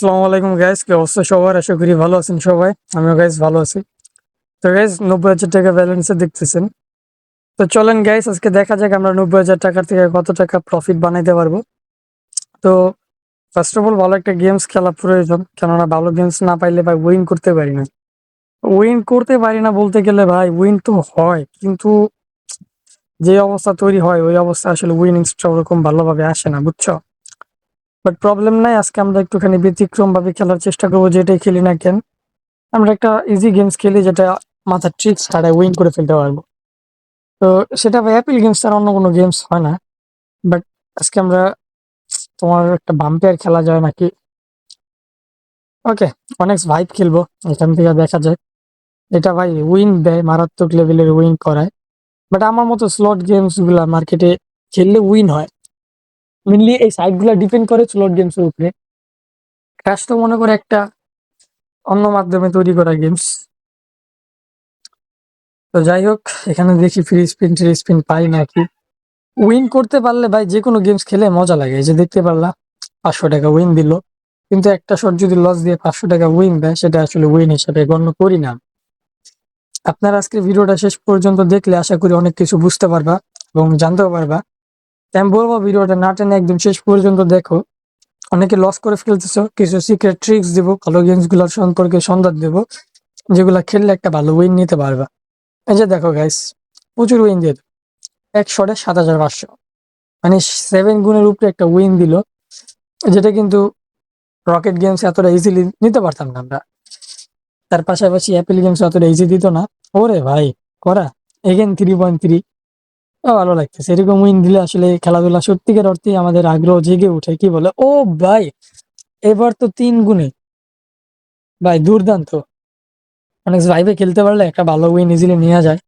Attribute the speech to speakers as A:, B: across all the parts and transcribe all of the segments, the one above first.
A: আসসালামু আলাইকুম গাইস কি অবস্থা সবার? আশা করি ভালো আছেন সবাই। আমিও গাইস ভালো আছি। তো গাইস নব্বই হাজার টাকা ব্যালেন্সে দেখতেছেন। তো চলেন গাইস আজকে দেখা যাক আমরা নব্বই হাজার টাকার থেকে কত টাকা প্রফিট বানাইতে পারব। তো ফার্স্ট অফ অল ভালো একটা গেমস খেলা প্রয়োজন, কেননা ভালো গেমস না পাইলে ভাই উইন করতে পারি না। উইন করতে পারি না বলতে গেলে ভাই উইন তো হয়, কিন্তু যে অবস্থা তৈরি হয়, ওই অবস্থা আসলে উইনিংসটা ওরকম ভালোভাবে আসে না, বুঝছ? বাট প্রবলেম নাই, আজকে আমরা একটুখানি ব্যতিক্রম ভাবে খেলার চেষ্টা করব, যেটাই খেলি না কেন। আমরা একটা ইজি গেমস খেলি, যেটা মাথার ট্রিক্স ছাড়াই উইন করে ফেলতে পারব। তো সেটা অ্যাপেল গেমস ছাড়া অন্য কোনো গেমস হয় না। বাট আজকে আমরা তোমার একটা বাম্পেয়ার খেলা যায় নাকি? ওকে অনেক ভাইব খেলব, এখান থেকে দেখা যায় এটা ভাই উইন দেয়, মারাত্মক লেভেলের উইন করায়। বাট আমার মতো স্লট গেমসগুলা মার্কেটে খেললে উইন হয়। মেনলি এই সাইটগুলা ডিপেন্ড করে স্লট গেমস এর উপরে। ক্র্যাশ তো মনে করে একটা অন্য মাধ্যমে তৈরি করা গেমস তো যাই হোক, এখানে দেখি ফ্রি স্পিন ট্রি স্পিন পাই নাকি। উইন করতে পারলে ভাই যে কোনো গেমস খেলে মজা লাগে। এই যে দেখতে পারলা পাঁচশো টাকা উইন দিল। কিন্তু একটা শট যদি লস দিয়ে পাঁচশো টাকা উইন দেয়, সেটা আসলে উইন হিসেবে গণ্য করি না। আপনারা আজকে ভিডিওটা শেষ পর্যন্ত দেখলে আশা করি অনেক কিছু বুঝতে পারবা এবং জানতেও পারবা। আমি বলব ভিডিওটা না টেনে একদম শেষ পর্যন্ত দেখো। অনেকে লস করে ফেলতেছো, কিছু সিক্রেট ট্রিক্স দিব, ভালো গেমসগুলোর সম্পর্কে সন্ধান দেব, যেগুলা খেললে একটা ভালো উইন নিতে পারবা। এই যে দেখো গাইস প্রচুর উইন দিয়ে এক শটে সাত হাজার পাঁচশো। মানে সেভেন গুণের উপরে একটা উইন দিল, যেটা কিন্তু রকেট গেমস এতটা ইজিলি নিতে পারতাম না আমরা। তার পাশাপাশি অ্যাপেল গেমস অতটা ইজি দিত না। ওরে ভাই, করা। এগেন থ্রি পয়েন্ট থ্রি ভালো লাগতেছে। এরকম উইন দিলে আসলে খেলাধুলা সত্যিকার অর্থে আমাদের আগ্রহ জেগে উঠে কি বলে? ও ভাই, এবার তো তিন গুণে। ভাই, দুর্দান্ত। অনেক ভাইবে খেলতে পারলে একটা ভালো উইন ইজিলি নেওয়া যায়।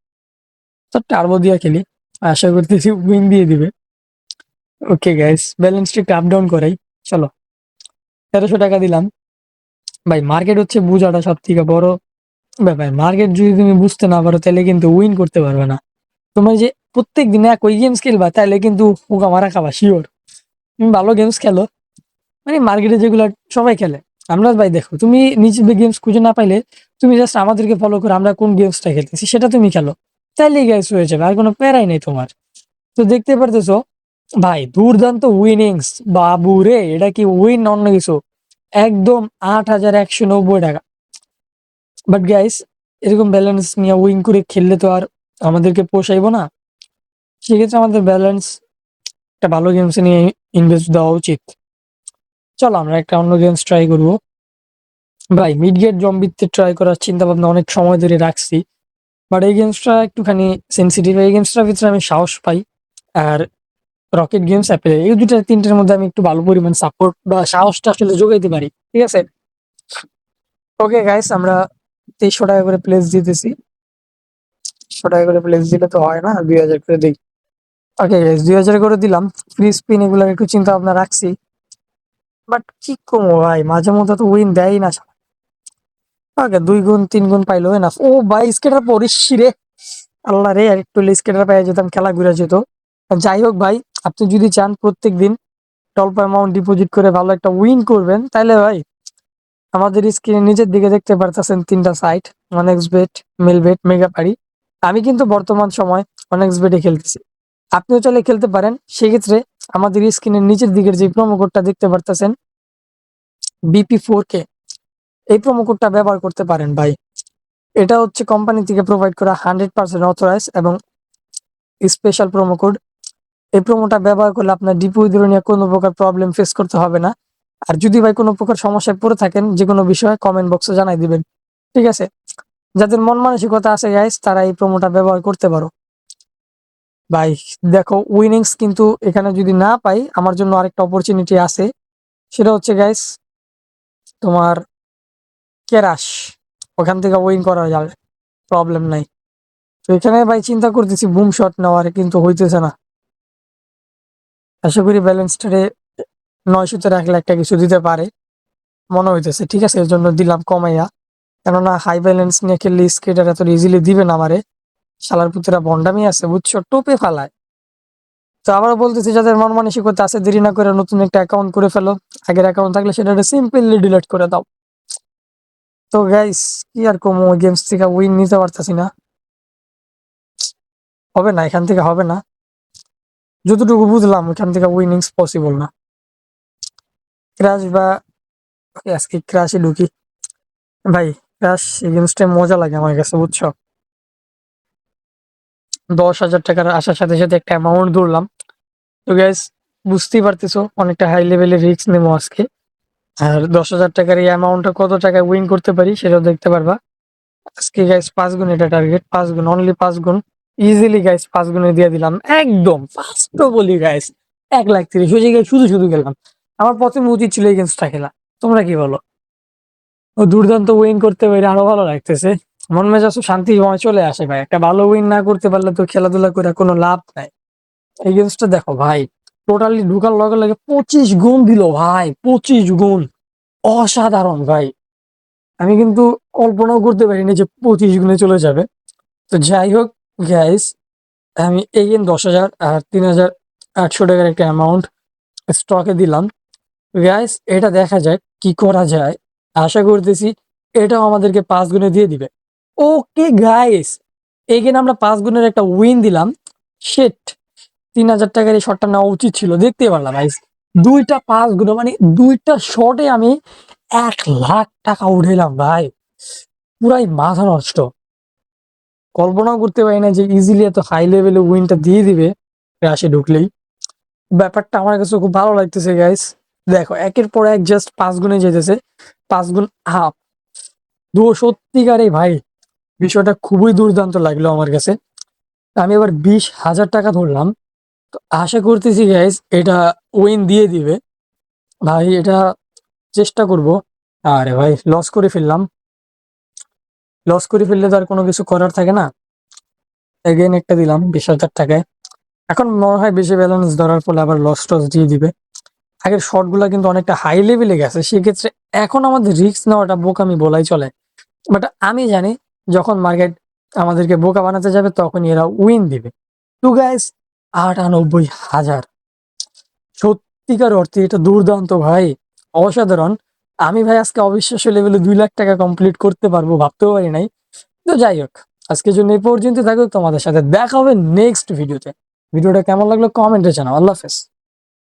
A: তো টার্বো দিয়ে খেলি। আশা করতেছি উইন দিয়ে দিবে। ওকে গাইস ব্যালেন্সটা আপ ডাউন করাই। চলো, তেরোশো টাকা দিলাম। ভাই মার্কেট হচ্ছে বুঝাটা সব থেকে বড় ব্যাপার। মার্কেট যদি তুমি বুঝতে না পারো, তাহলে কিন্তু উইন করতে পারবে না। তোমার যে প্রত্যেক দিন ওই গেমস খেলবা তাহলে কিন্তু পোকা মারা খাবা শিওর তুমি ভালো গেমস খেলো। মানে মার্কেটে যেগুলো সবাই খেলে। আমরা ভাই দেখো, তুমি নিজে গেমস খুঁজে না পাইলে তুমি জাস্ট আমাদেরকে ফলো করো, আমরা কোন গেমসটা খেলতেছি, সেটা তুমি খেলো। তাইলেই গ্যাস হয়ে যাবে, আর কোনো প্যারাই নেই তোমার। তো দেখতে পারতেছো, ভাই দুর্দান্ত উইনিংস বাবু রে, এটা কি উইন অন্য কিছু? একদম আট হাজার একশো নব্বই টাকা। বাট গাইস এরকম ব্যালেন্স নিয়ে উইন করে খেললে তো আর আমাদেরকে পোষাইবো না, সেক্ষেত্রে আমাদের ব্যালেন্স একটা ভালো গেমসে নিয়ে ইনভেস্ট দেওয়া উচিত। চলো আমরা একটা অন্য গেমস ট্রাই করব। ভাই মিড গেট জম্বিতে ট্রাই করার চিন্তা ভাবনা অনেক সময় ধরে রাখছি বাট এই গেমসটা একটুখানি সেন্সিটিভ এই গেমসটার ভিতরে আমি সাহস পাই, আর রকেট গেমস অ্যাপেল এই দুটা তিনটের মধ্যে আমি একটু ভালো পরিমাণ সাপোর্ট বা সাহসটা আসলে যোগাইতে পারি, ঠিক আছে? ওকে গাইস আমরা তেইশশো টাকা করে প্লেস দিতেছি একশো টাকা করে প্লেস দিলে তো হয় না, দুই হাজার করে দিই। ওকে দুই হাজার করে দিলাম। ফ্রি স্পিন এগুলো একটু চিন্তা ভাবনা রাখছি। বাট কি কমো ভাই? মাঝে মধ্যে তো উইন দেয় না ওকে দুই গুণ, তিন গুণ পাইলো না ও ভাই স্কেটার পড়িস রে। আল্লাহ রে একটু স্কেটার পাই যেতাম, খেলা ঘুরে যেত। যাই হোক ভাই, আপনি যদি চান প্রত্যেক দিন অল্প অ্যামাউন্ট ডিপোজিট করে ভালো একটা উইন করবেন তাহলে ভাই, আমাদের স্ক্রিনে নিচের দিকে দেখতে পারতেছেন তিনটা site one x bet Melbet Megapari আমি কিন্তু বর্তমান সময় অনেক্স বেটে খেলতেছি। আপনিও চাইলে খেলতে পারেন। সেক্ষেত্রে আমাদের স্ক্রিনের নিচের দিকের যে প্রোমো কোডটা দেখতে পারতেছেন বিপি ফোর কে এই প্রোমো কোডটা ব্যবহার করতে পারেন ভাই। এটা হচ্ছে কোম্পানি থেকে প্রোভাইড করা হান্ড্রেড পার্সেন্ট অথরাইজ এবং স্পেশাল প্রোমো কোড এই প্রোমোটা ব্যবহার করলে আপনার ডিপোজিট নিয়ে কোনো প্রকার প্রবলেম ফেস করতে হবে না। আর যদি ভাই কোনো প্রকার সমস্যায় পড়ে থাকেন যে কোনো বিষয়ে কমেন্ট বক্সে জানাই দিবেন। ঠিক আছে? যাদের মন মানসিকতা আছে গাইস তারা এই প্রোমোটা ব্যবহার করতে পারো। ভাই, দেখো উইনিংস কিন্তু এখানে যদি না পাই, আমার জন্য আরেকটা অপরচুনিটি আছে। সেটা হচ্ছে গাইস তোমার কেরাস ওখান থেকে উইন করা যাবে প্রবলেম নাই। তো এখানে ভাই চিন্তা করতেছি বুম শট নেওয়ার কিন্তু হইতেছে না। আশা করি ব্যালেন্সটারে নয়শোতে রাখলে একটা কিছু দিতে পারে। মনে হইতেছে, ঠিক আছে, এর জন্য দিলাম, কমাইয়া। কেননা হাই ব্যালেন্স নিয়ে খেললে স্কেটার এত ইজিলি দিবে না আমারে। শালার পুতেরা বন্ডামি আছে, বুঝছ? টোপে ফালায়। তো আবার বলতেছি, যাদের মন মানসিকতা আছে, দেরি না করে নতুন একটা অ্যাকাউন্ট করে ফেলো। আগের অ্যাকাউন্ট থাকলে সেটা সিম্পলি ডিলিট করে দাও। তো গাইস কি আর কম গেমস থেকে উইন নিতে পারতাছি না। হবে না, এখান থেকে হবে না। যতটুকু বুঝলাম, এখান থেকে উইনিংস পসিবল না। ক্রাশ বা আজকে ক্রাশে ঢুকি। ভাই ক্রাশ এই গেমসটা মজা লাগে আমার কাছে, বুঝছ? দশ হাজার টাকার আসার সাথে সাথে একটা অ্যামাউন্ট ধরলাম। তো গ্যাস বুঝতেই পারতেছো, অনেকটা হাই লেভেলের রিস্ক নেব আজকে। আর দশ হাজার টাকার এই অ্যামাউন্টটা কত টাকায় উইন করতে পারি সেটাও দেখতে পারবা। আজকে গাইস পাঁচ গুণ এটা টার্গেট পাঁচ গুণ অনলি পাঁচ গুণ। ইজিলি গাইস পাঁচ গুণে দিয়ে দিলাম। একদম ফার্স্ট বলি গাইস এক লাখ তিরিশ ওই জায়গায় শুধু শুধু গেলাম। আমার প্রথমে উচিত ছিল এই গেমসটা খেলা। তোমরা কি বলো? ও দুর্দান্ত উইন করতে পারে আরও ভালো লাগতেছে। মন মেজাজ শান্তি চলে আসে ভাই। একটা ভালো উইন না করতে পারলে তো খেলাধুলা করে কোনো লাভ নাই। এই গেমসটা দেখো ভাই টোটালি ঢুকার লগে লগে পঁচিশ গুণ দিল ভাই, পঁচিশ গুণ। অসাধারণ ভাই। আমি কিন্তু কল্পনাও করতে পারিনি যে পঁচিশ গুণে চলে যাবে। তো যাই হোক গ্যাস আমি এই গেম দশ হাজার আর তিন হাজার আটশো টাকার একটা অ্যামাউন্ট স্টকে দিলাম। গ্যাস এটা দেখা যাক কি করা যায়। আশা করতেছি এটাও আমাদেরকে পাঁচ গুণে দিয়ে দিবে। ওকে গাইস এখানে আমরা পাঁচ গুণের একটা উইন দিলাম। শেট তিন হাজার টাকার এই শটটা নেওয়া উচিত ছিল দেখতে পারলাম গাইস দুইটা পাঁচ গুণে মানে দুইটা শটে আমি এক লাখ টাকা উঠেলাম ভাই। পুরাই মাথা নষ্ট। কল্পনাও করতে পারি না যে ইজিলি এত হাই লেভেলে উইনটা দিয়ে দিবে রাশে ঢুকলেই। ব্যাপারটা আমার কাছে খুব ভালো লাগতেছে গাইস দেখো, একের পর এক জাস্ট পাঁচ গুণে যেতেছে পাঁচ গুণ হাফ দু সত্যিকারে ভাই, বিষয়টা খুবই দুর্দান্ত লাগল আমার কাছে। আমি এবার বিশ হাজার টাকা ধরলাম। তো আশা করতেছি গাইস এটা উইন দিয়ে দিবে। ভাই, এটা চেষ্টা করব। আরে ভাই লস করে ফেললাম। লস করে ফেললে তো আর কোনো কিছু করার থাকে না। এগেন একটা দিলাম বিশ হাজার টাকায়। এখন মনে হয় বেশি ব্যালেন্স ধরার ফলে আবার লস টস দিয়ে দিবে। আগের শর্টগুলো কিন্তু অনেকটা হাই লেভেলে গেছে, সেক্ষেত্রে এখন আমাদের রিস্ক নেওয়াটা বোকামি বলাই চলে। বাট আমি জানি যখন মার্কেট আমাদেরকে বোকা বানাতে যাবে তখন এরা উইন দিবে। টু গাইস আটানব্বই হাজার। সত্যিকার অর্থে এটা দুর্দান্ত ভাই, অসাধারণ। আমি ভাই আজকে অবিশ্বাস্য লেভেলে দুই লাখ টাকা কমপ্লিট করতে পারব, ভাবতেও পারি নাই। তো যাই হোক, আজকের জন্য এই পর্যন্ত থাকুক, তোমাদের সাথে দেখা হবে নেক্সট ভিডিওতে ভিডিওটা কেমন লাগল কমেন্টে জানাও। আল্লাহ হাফেজ।